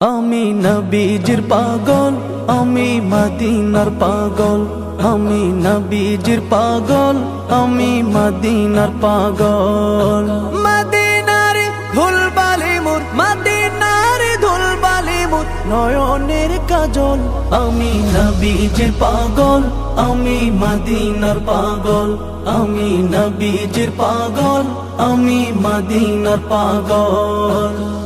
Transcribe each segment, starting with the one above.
আমি নবীজির পাগল আমি মদিনার পাগল। আমি নবীজির পাগল আমি মদিনার পাগল। মদিনার ধুলবালি মুর মদিনার ধুলবালি মুর নয়নের কাজল। আমি নবীজির পাগল আমি মদিনার পাগল। আমি নবীজির পাগল আমি মদিনার পাগল।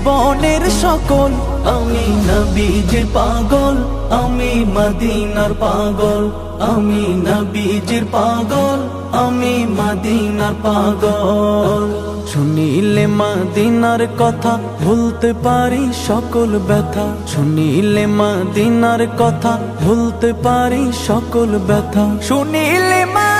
জীবনের সকল। আমি নবীজির পাগল, আমি মদিনার পাগল। আমি নবীজির পাগল, আমি মদিনার পাগল। শুনিলে মাদিনার কথা ভুলতে পারি সকল ব্যথা। শুনিলে মাদিনার কথা ভুলতে পারি সকল ব্যথা। শুনিলে মাদিনার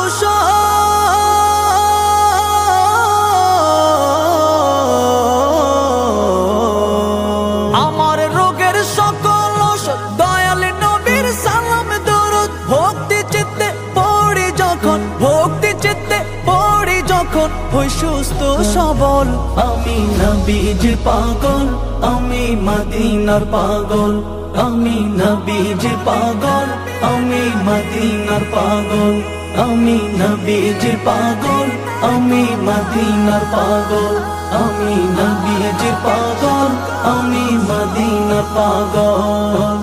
যখন হই সুস্থ সবল। আমি নবীজির পাগল, আমি মদিনার পাগল। আমি নবীজির পাগল, আমি মদিনার পাগল। আমি নবীজির পাগল, আমি মদিনার পাগল। আমি নবীজির পাগল, আমি মদিনার পাগল।